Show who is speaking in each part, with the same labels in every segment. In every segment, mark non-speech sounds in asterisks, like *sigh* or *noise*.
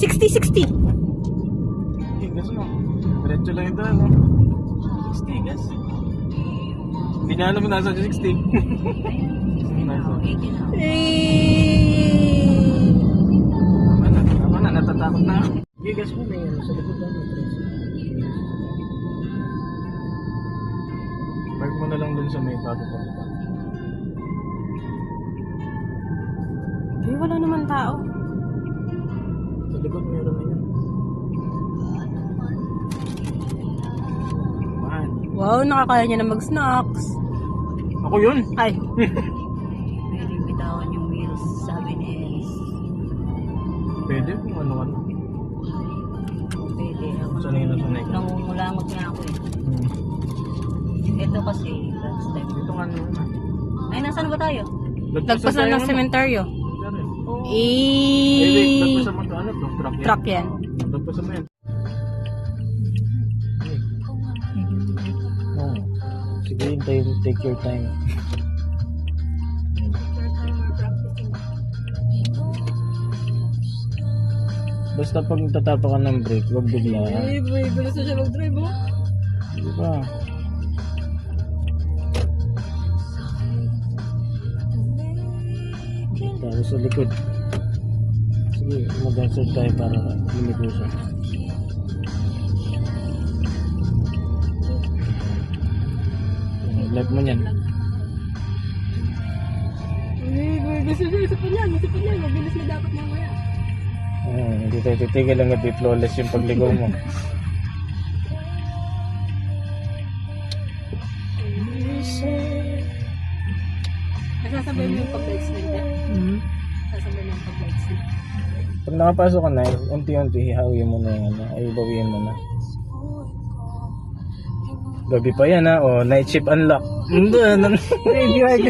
Speaker 1: 60, 60.
Speaker 2: Eh, gas mo. Diretso lang ito, ano? 60, gas. Hindi alam mo nasa 60. Nasa.
Speaker 1: Eh.
Speaker 2: Tama na, tama na, natatakot na ako. Mo, may ano sa likod lang, may tres. Park mo na lang dun sa may bago pa.
Speaker 1: Eh, wala naman tao.
Speaker 2: Likod, meron na yan. Man.
Speaker 1: Wow, nakakaya niya na mag-snacks.
Speaker 2: Ako yun!
Speaker 1: Ay, *laughs*
Speaker 3: Pwede bitawan yung wheels, sabi ni Ellis.
Speaker 2: Pwede kung ano-ano.
Speaker 3: Pwede. Ako
Speaker 2: Sanay na sanay ka.
Speaker 3: Nangungulangot nga ako eh.
Speaker 2: Hmm.
Speaker 3: Ito kasi, last time.
Speaker 2: Dito nga ano na.
Speaker 3: Ay, nasaan ba tayo?
Speaker 1: lagpas na ng sementeryo.
Speaker 3: Oh.
Speaker 2: Eh, wait,
Speaker 1: Eh,
Speaker 2: lagpasan mo ito. Ano ito? Truck yan?
Speaker 1: truck yan.
Speaker 2: Lagpasan mo yan. Oh. Sige, hintay, take your time. Basta pag tatapa ka ng brake, huwag bigla.
Speaker 1: Ay, boy, bilis na siya mag-drive, oh.
Speaker 2: Di ba? Tapos sa likod. Mag-answer tayo para lumiko siya. Left mo
Speaker 1: boy, gusto siya. Isa pa niyan, isa pa niyan. Mabilis na dapat mamaya.
Speaker 2: Hmm, hindi tayo titigil lang at flawless yung pagligaw mo.
Speaker 1: Nasasabay mo yung pag-light
Speaker 2: Pag nakapasok ka na, unti-unti hihawin mo na yung ano, ay bawiin mo na. Gabi pa yan ha, oh, night shift unlock. Hindi, ano, *laughs* graveyard.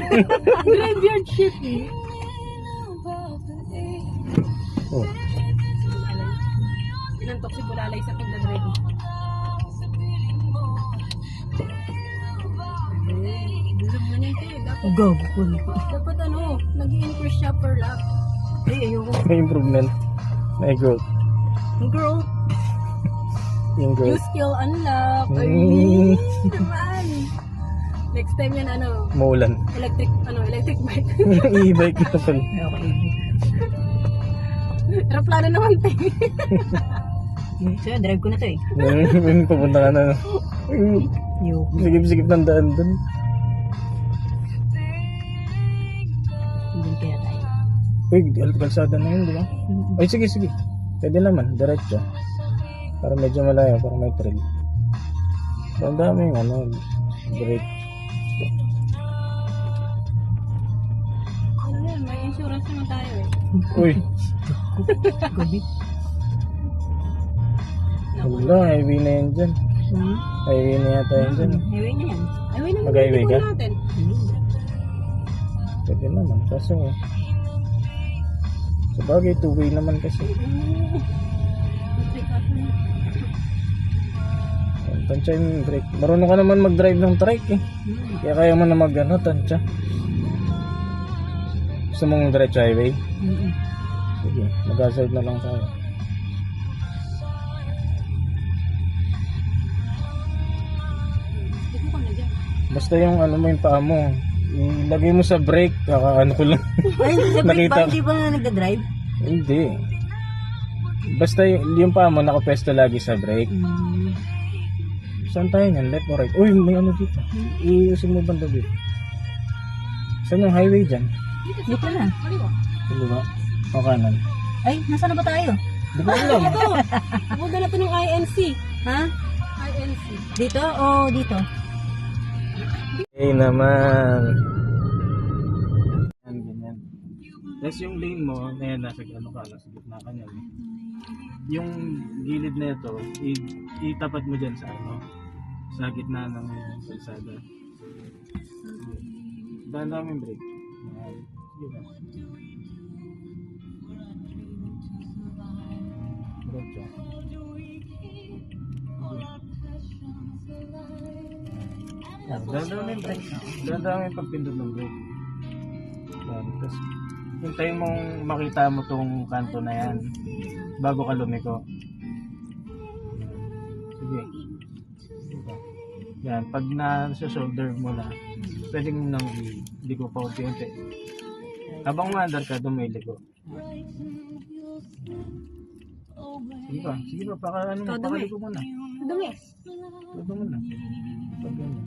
Speaker 1: Graveyard shift, eh.
Speaker 2: oh,
Speaker 1: Inantok si Bulalay sa mo niya ito eh. Dapat,
Speaker 3: Go.
Speaker 1: dapat ano, nag-increase siya per lap.
Speaker 3: Ay, ayoko.
Speaker 2: may improvement. May growth.
Speaker 1: Girl,
Speaker 2: Yung
Speaker 1: new
Speaker 2: growth.
Speaker 1: skill unlock. Ay,
Speaker 2: Mm.
Speaker 1: naman. Next time yan, ano,
Speaker 2: Maulan.
Speaker 1: electric, ano, electric bike. *laughs*
Speaker 2: E-bike na pala. *laughs*
Speaker 3: Ayoko eh.
Speaker 1: Aeroplano naman, te. *laughs*
Speaker 3: So, drive ko na to eh.
Speaker 2: Yung Pupunta ka na.
Speaker 3: Ayoko.
Speaker 2: Sigip-sigip ng daan dun. Uy, kalsada na yun, di ba? Ay, sige, sige. Pwede naman, diretso. Para medyo malayo, para may trail. So, ang dami yung ano, brake.
Speaker 1: Ano yan, may insurance naman tayo eh.
Speaker 2: Uy, *laughs*
Speaker 3: Gabi.
Speaker 2: wala, highway na yan dyan.
Speaker 3: Hmm?
Speaker 2: Highway na yata yan dyan.
Speaker 3: Highway na yan.
Speaker 1: Ay, wait naman,
Speaker 2: Mag-highway ka?
Speaker 3: Hmm.
Speaker 2: Pwede naman, kaso sa bagay, two-way naman kasi. Tansya yung brake. Marunong ka naman mag-drive ng trike eh. Kaya kaya mo na mag ano, tansya. Gusto mong diretso highway? Sige, mag-hazard na lang tayo. Basta yung ano mo yung paa mo, ilagay mo sa brake, kakaano ko lang.
Speaker 3: Ay, sa break
Speaker 2: Nakita
Speaker 3: ba? Hindi ba na nagda-drive?
Speaker 2: Hindi. Basta yung, yung paa mo nakapesto lagi sa brake.
Speaker 3: Hmm.
Speaker 2: Saan tayo niyan? Left or right? Uy, may ano dito. Iusin mo banda dito. Saan yung highway dyan?
Speaker 3: Dito na.
Speaker 2: Hindi ba? O kanan?
Speaker 3: Ay, nasaan na ba tayo?
Speaker 2: Hindi ko alam.
Speaker 1: Ito, pumunta na ito ng INC.
Speaker 3: Ha?
Speaker 1: INC.
Speaker 3: Dito o dito?
Speaker 2: Okay naman. Yan, ganyan. Tapos yung lane mo, ayan, nasa ano ka, nasa gitna ka niyan. Yung gilid na ito, itapat mo dyan sa ano, sa gitna ng kalsada. Daan namin. Ayan. Sige na. Diretso. Yan, Daan namin break. Daan namin pagpindot ng break. Yan, tapos hintayin mong makita mo tong kanto na yan. bago ka lumiko. Sige. Diba? Yan, pag nasa shoulder mo na, pwede mo nang i- liko pa unti-unti. Habang umaandar ka, dumiliko. Sige pa, sige pa, paka, ano,
Speaker 1: Todo
Speaker 2: pakaliko mo na.
Speaker 1: Dumi.
Speaker 2: Todo mo na. Pag ganyan.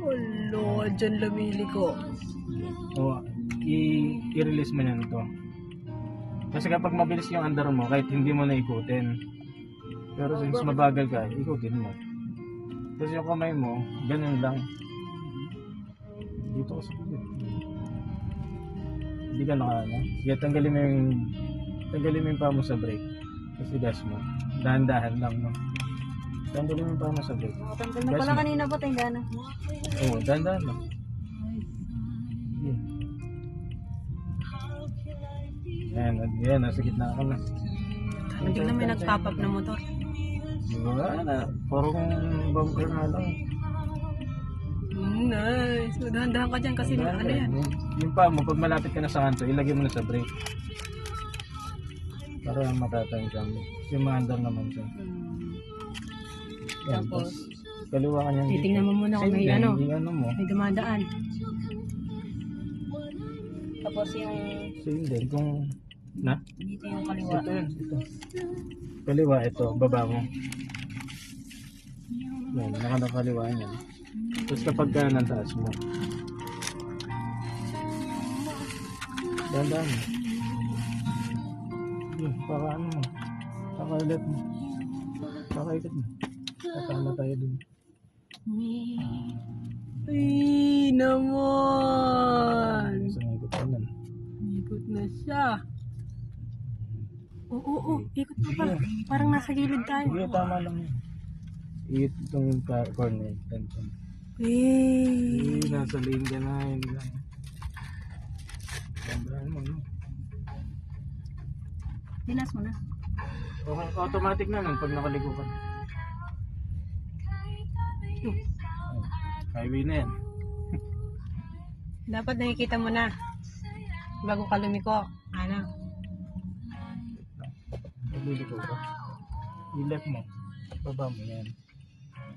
Speaker 1: Hello, dyan lumili ko.
Speaker 2: O, i- i-release mo na ito. Kasi kapag mabilis yung andar mo, kahit hindi mo na ikutin. Pero since mabagal ka, ikutin mo. Kasi yung kamay mo, ganun lang. Dito ka sa kulit. Hindi ka naka, ano? Sige, tanggalin mo yung, tanggalin mo yung paa mo sa brake. Kasi gas mo. Dahan-dahan lang, no? Yung paa mo sa brake.
Speaker 1: Nakatanggal
Speaker 2: na pala
Speaker 1: kanina pa tayo gana.
Speaker 2: Oo, dahan-dahan lang. Yan, yan, nasa gitna ka na.
Speaker 1: Biglang may nag-pop up na motor.
Speaker 2: Wala na, parang bumper na lang.
Speaker 1: Mm, nice. Dahan-dahan ka dyan kasi ano yan.
Speaker 2: Yung pa mo, pag malapit ka na sa kanto, ilagay mo na sa brake. Para matatang ka mo. Yung maandar naman siya. Yan,
Speaker 1: Tapos,
Speaker 2: kaliwa ka niyan dito.
Speaker 1: Titingnan mo muna kung may ano.
Speaker 2: yung ano mo.
Speaker 1: May dumadaan. Tapos yung
Speaker 2: Same din, kung, na?
Speaker 1: dito yung kaliwa.
Speaker 2: Ito ito. Kaliwa, ito, baba mo. Yan, nakakaliwa yan. Tapos kapag ka mo. Dandan mo. Yun, para ano mo. Pakailat mo. Pakailat mo. Tatama tayo dun.
Speaker 1: Ay, naman!
Speaker 2: Ikot pa lang.
Speaker 1: Ikot na siya. Oo, oo, ikot pa ba? Parang nasa gilid tayo.
Speaker 2: Sige, tama lang yun. Iit itong corner.
Speaker 1: Eh,
Speaker 2: nasa lane ka na. Hindi lang.
Speaker 1: Dinas mo na.
Speaker 2: Okay, automatic na nun pag nakaligo ka.
Speaker 1: Oh,
Speaker 2: highway na yan. *laughs*
Speaker 1: Dapat nakikita mo na. Bago ka lumiko. Ano?
Speaker 2: Nagliliko ka. I-left mo. Baba mo yan.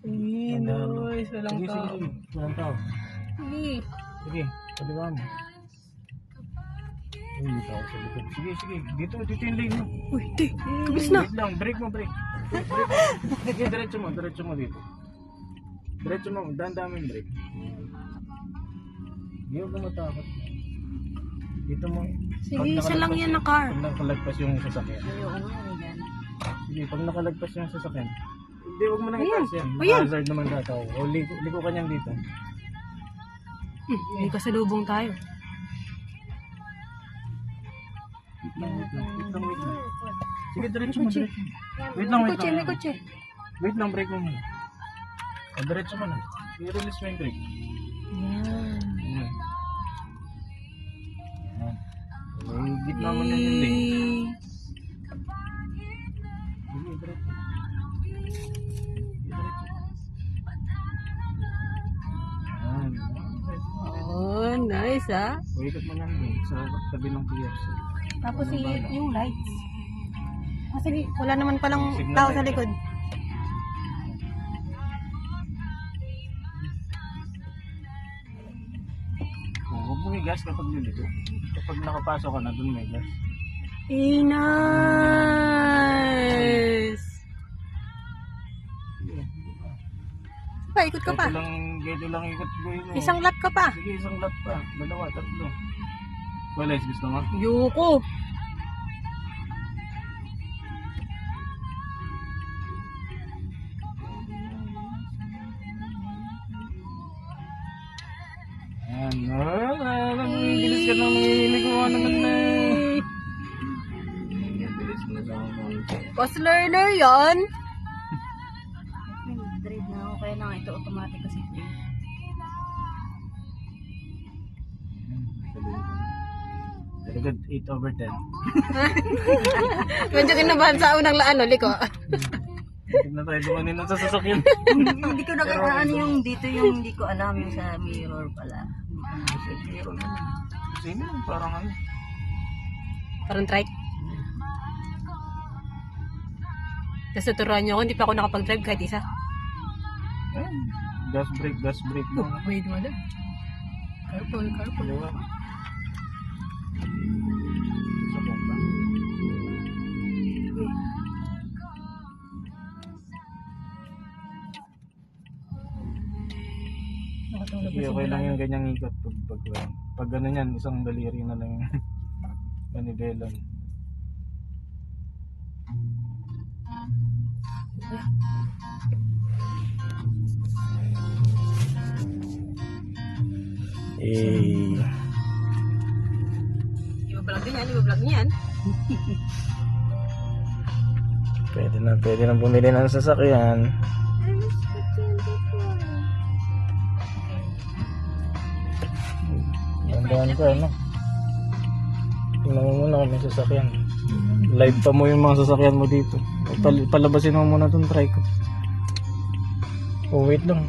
Speaker 2: Tandaan mo.
Speaker 1: nice. Walang tao.
Speaker 2: Walang tao.
Speaker 1: Sige.
Speaker 2: Sige, kaliwa mo. Hindi tao sa likod. Sige, sige. Dito, dito yung lane mo.
Speaker 1: Uy, di. Kabis na.
Speaker 2: Wait lang, break mo, break. Sige, diretso mo, diretso mo dito. Diretso mo, yung break. Hindi ko matakot. Dito mo.
Speaker 1: Sige, isa lang yan na car.
Speaker 2: Pag nakalagpas yung sasakyan.
Speaker 3: Ayoko nga, eh, yan.
Speaker 2: Sige, pag nakalagpas yung sasakyan. Hindi, huwag mo nang
Speaker 1: Ayan.
Speaker 2: itaas yan. Hazard naman data. O, liko, liko ka niyan dito.
Speaker 1: Hmm, may kasalubong tayo.
Speaker 2: Wait lang, wait lang. Wait lang, wait lang. Sige, diretso mo, diretso mo. Wait lang,
Speaker 1: May
Speaker 2: wait lang.
Speaker 1: may kotse.
Speaker 2: Wait lang, break mo muna. O, diretso mo na. I-release mo yung break.
Speaker 1: Yan.
Speaker 2: Ayan. Ayan. Ay, gitna mo na yun eh. Ayan.
Speaker 1: Oh, nice ah.
Speaker 2: Ikot mo lang dun sa tabi ng KFC.
Speaker 1: Tapos i yung lights. Ah, sige, wala naman palang
Speaker 2: Signal
Speaker 1: tao
Speaker 2: light.
Speaker 1: sa likod.
Speaker 2: O, huwag mo may gas kapag nilito. Kapag nakapasok ka na dun may gas. Sige.
Speaker 1: Pa, ikot ka pa.
Speaker 2: Ito lang, ganito lang ikot ko yun eh.
Speaker 1: Isang lap ka pa.
Speaker 2: Sige, isang lap pa. Dalawa, tatlo. Wala, gusto mo?
Speaker 1: Yuko.
Speaker 2: Ayan, ah, ah, nagbibilis ka nang niliguan naman na. Bilis mo Good, 8 over 10.
Speaker 1: Medyo kinabahan sa unang laan, no, liko.
Speaker 2: Hindi na tayo dumanin na sa sasakyan.
Speaker 3: hindi ko nag-ano yung dito yung hindi ko alam yung sa mirror pala. Hindi ko na
Speaker 2: Meron naman. Kasi yun, parang ano.
Speaker 1: Parang trike. Tapos tuturuan niyo ako, hindi pa ako nakapag-drive kahit isa.
Speaker 2: Ayan. Gas brake, gas brake
Speaker 1: Oh,
Speaker 2: mo.
Speaker 1: wait mo lang. Careful, careful.
Speaker 2: Diba? Sa bomba.
Speaker 1: Na
Speaker 2: okay lang yung ganyang ikot pag pag pag ano yan, isang daliri na lang yung *laughs* manibelan. Eh,
Speaker 1: Iba-vlog din yan, iba-vlog niyan.
Speaker 2: pwede na, pwede na bumili ng sasakyan. Gandaan ka, ano? Tingnan mo muna kung may sasakyan. Live pa mo yung mga sasakyan mo dito. Pal palabasin mo muna itong try ko. Oh, wait lang.